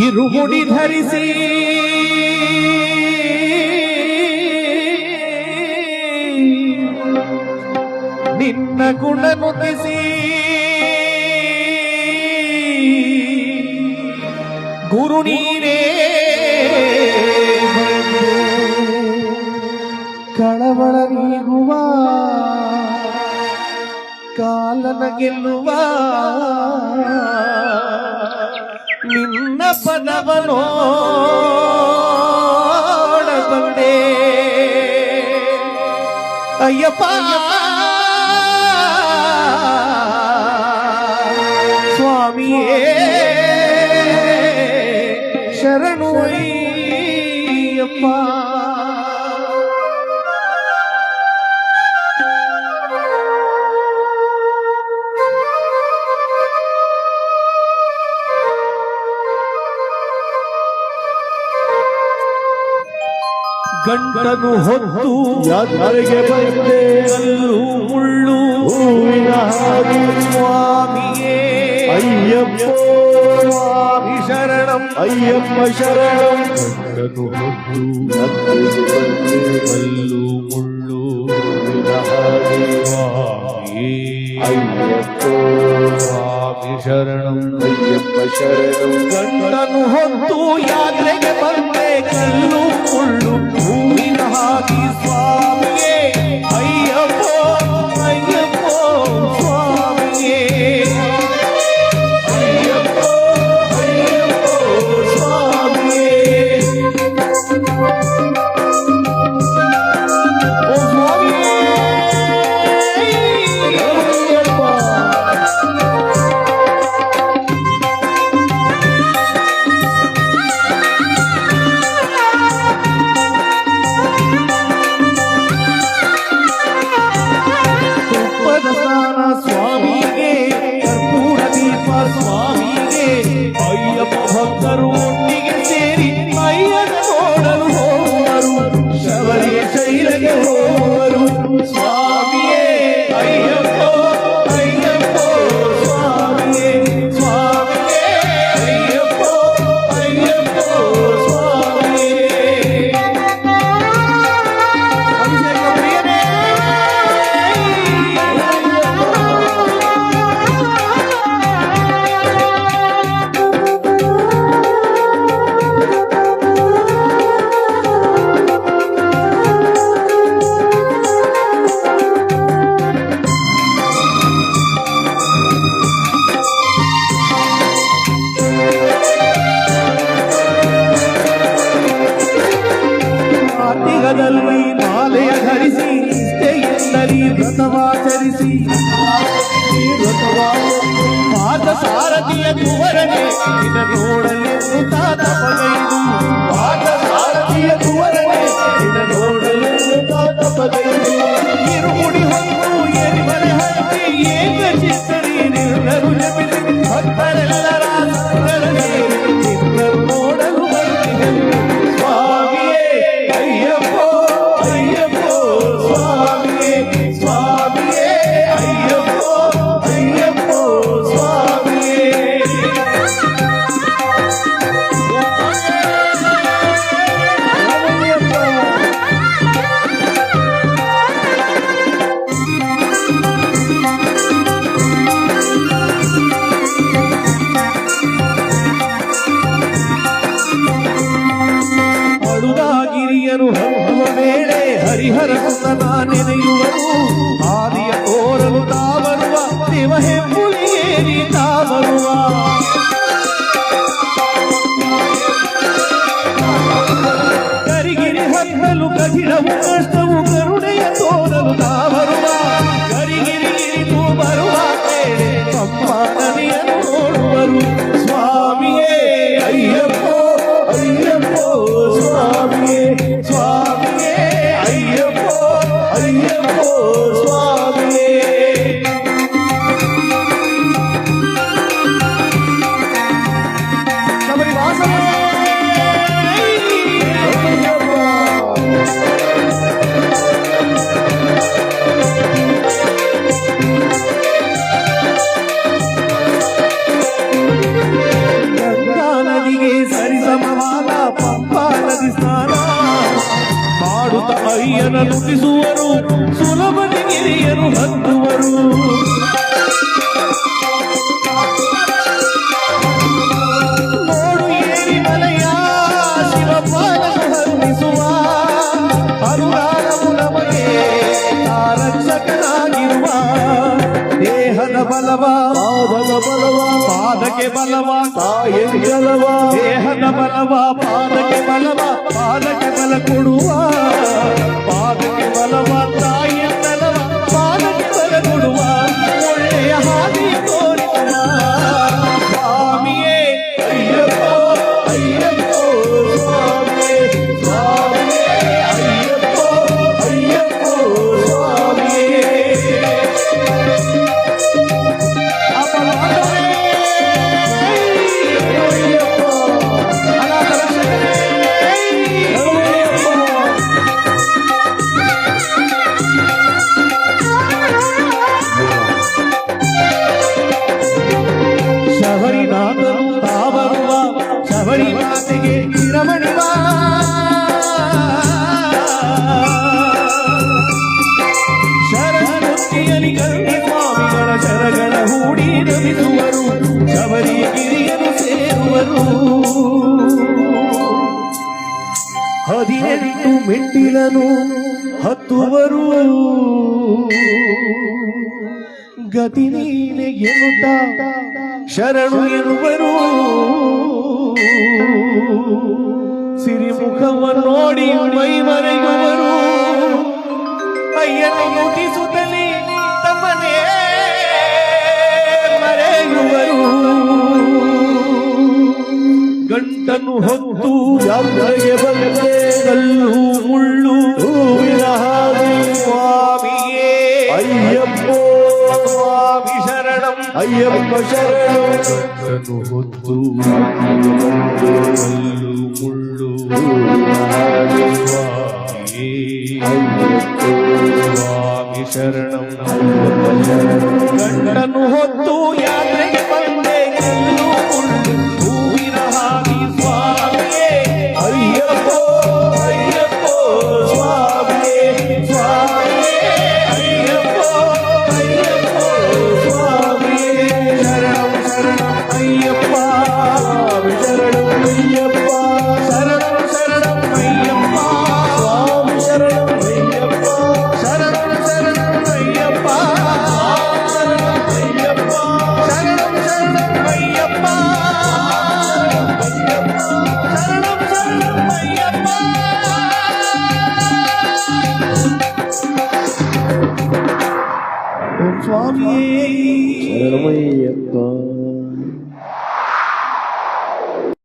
ಇರುಮುಡಿ ಧರಿಸಿ. ನಿನ್ನ ಗುಣ ನುತಿಸಿ ಗುರು ನೀನೇ ಕಳವಳ ನೀಗುವ ಕಾಲನ ಗೆಲ್ಲುವ ಪದವನೋಡ ಬಂದೆ ಅಯ್ಯಪ್ಪ ಸ್ವಾಮಿಯೇ ಶರಣು ಅಯ್ಯಪ್ಪ ಗಂಟನು ಹೊತ್ತು ಯಾತ್ರೆಗೆ ಬಂದೆ ಕಲ್ಲು ಮುಳ್ಳು ಹೂವಿನ ಹಾದಿ ಸ್ವಾಮಿಯೇ ಅಯ್ಯಪ್ಪ ಸ್ವಾಮಿ ಶರಣಂ ಅಯ್ಯಪ್ಪ ಶರಣಂ ಗಂಟನು ಹೊತ್ತು ಯಾತ್ರೆಗೆ ಬಂದೆ ಕಲ್ಲು ಮುಳ್ಳು ಹೂವಿನ ಹಾದಿ ಸ್ವಾಮಿಯೇ ಅಯ್ಯಪ್ಪ ಸ್ವಾಮಿ ಶರಣಂ ಅಯ್ಯಪ್ಪ ಶರಣಂ ಗಂಟನು ಹೊತ್ತು ಯಾತ್ರೆಗೆ ಬಂದೆ ಕಲ್ಲು ಮುಳ್ಳು rock e. ಕಾರ್ತಿಕದಲ್ಲಿ ಮಾಲೆಯ ಧರಿಸಿ ನಿಷ್ಠೆಯಿಂದಲೇ ವ್ರತವಾಚರಿಸಿ ಪಾದ ಸಾರಥಿಯ ಕುವರನೆ ನಿನ್ನ ನೋಡಲೆಂದು ತಾತಪಗೈದು I am Priya Priya Priya Priya ಹರಿಹರಸುತನ ನೆನೆಯುವರು ಆದಿಯ ತೋರಲು ತಾವರುವ ದೇವ ಹೆಬ್ಬುಲಿ ಏರಿ ತಾವರುವ ಕರಿಗಿರಿ ಹತ್ತಲು ಕಠಿಣವು ಕಷ್ಟವು ಅಯ್ಯಪ್ಪೋ ಸ್ವಾಮಿ ಸುಲಭನೆ ಗಿರಿಯರು ಹತ್ತುವರು ನೋಡು ಏರಿ ಮಲೆಯ ಶಿವಪಾಲನು ಹರ್ಮಿಸುವ ಅನುರಾಗವು ನಮಗೆ ತಾರಕ್ಷಕನಾಗಿರುವ ದೇಹದ ಬಲವ ಪಾದದ ಬಲವ ಪಾದಕ್ಕೆ ಬಲವ ತಾಯಿನ ಜಲವ ದೇಹದ ಬಲವ ಪಾದಕ್ಕೆ ಬಲವ ಪಾದಕ್ಕೆ ಬಲ ಕೊಡುವ ಪಾದಕ್ಕೆ ಬಲವ ತಾಯಿಯ ಬಲವ ಶರಗಳ ನಮಿಸುವರು ನಮಿಸುವರು ಶಬರಿಗಿರಿಯನು ಸೇರುವರು. ಹದಿನೆಂಟು ಮೆಟ್ಟಿಲನು ಹತ್ತುವರು. ಗತಿ ನೀನೆ ಎನ್ನುತ್ತ ಶರಣು ಎನ್ನುವರು. ಸಿರಿಮುಖವ ನೋಡಿ ಮೈ ಮರೆಯುವರು ಅಯ್ಯನ ಮುಗಿಸುತ್ತಲೇ వరకు వద్దు కళ్ళు ముళ్ళు స్వామి శరణం గంటను హొత్తు యాత్ర